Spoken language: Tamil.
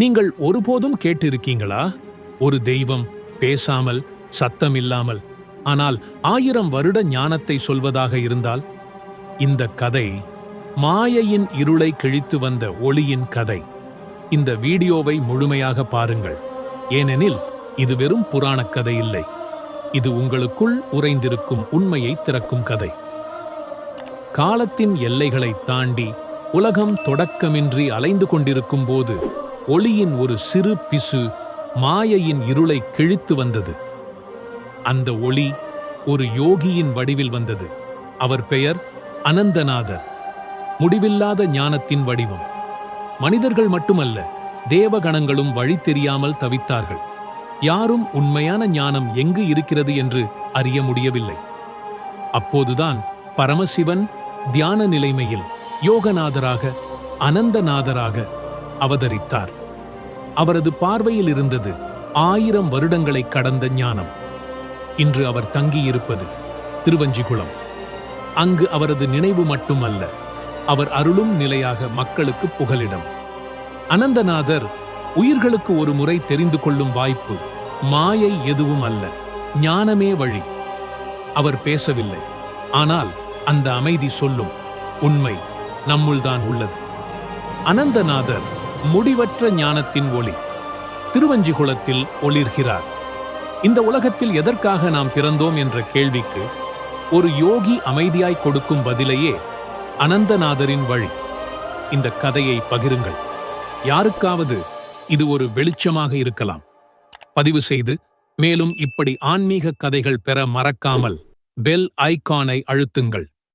நீங்கள் ஒருபோதும் கேட்டிருக்கீங்களா? ஒரு தெய்வம் பேசாமல் சத்தமில்லாமல் ஆனால் ஆயிரம் வருட ஞானத்தை சொல்வதாக இருந்தால்? இந்த கதை மாயையின் இருளை கிழித்து வந்த ஒளியின் கதை. இந்த வீடியோவை முழுமையாக பாருங்கள். ஏனெனில் இது வெறும் புராணக் கதை இல்லை. இது உங்களுக்குள் உறைந்திருக்கும் உண்மையை திறக்கும் கதை. காலத்தின் எல்லைகளை தாண்டி உலகம் தொடக்கமின்றி அலைந்து கொண்டிருக்கும் போது ஒளியின் ஒரு சிறு பிசு மாயையின் இருளை கிழித்து வந்தது. அந்த ஒளி ஒரு யோகியின் வடிவில் வந்தது. அவர் பெயர் அனந்தநாதர். முடிவில்லாத ஞானத்தின் வடிவம். மனிதர்கள் மட்டுமல்ல தேவகணங்களும் வழி தெரியாமல் தவித்தார்கள். யாரும் உண்மையான ஞானம் எங்கு இருக்கிறது என்று அறிய முடியவில்லை. அப்போதுதான் பரமசிவன் தியான நிலைமையில் யோகநாதராக அனந்தநாதராக அவதரித்தார். அவரது பார்வையில் இருந்தது ஆயிரம் வருடங்களை கடந்த ஞானம். இன்று அவர் தங்கியிருப்பது திருவஞ்சிகுளம். அங்கு அவரது நினைவு மட்டுமல்ல அவர் அருளும் நிலையாக மக்களுக்கு புகலிடம். அனந்தநாதர் உயிர்களுக்கு ஒரு முறை தெரிந்து கொள்ளும் வாய்ப்பு மாயை எதுவும் அல்ல ஞானமே வழி. அவர் பேசவில்லை ஆனால் அந்த அமைதி சொல்லும் உண்மை நம்முள்தான் உள்ளது. அனந்தநாதர் முடிவற்ற ஞானத்தின் ஒளி. திருவஞ்சிகுளத்தில் ஒளிர்கிறார். இந்த உலகத்தில் எதற்காக நாம் பிறந்தோம் என்ற கேள்விக்கு ஒரு யோகி அமைதியாய் கொடுக்கும் பதிலையே அனந்தநாதரின் வழி. இந்த கதையை பகிருங்கள். யாருக்காவது இது ஒரு வெளிச்சமாக இருக்கலாம். பதிவு செய்து மேலும் இப்படி ஆன்மீக கதைகள் பெற மறக்காமல் பெல் ஐகானை அழுத்துங்கள்.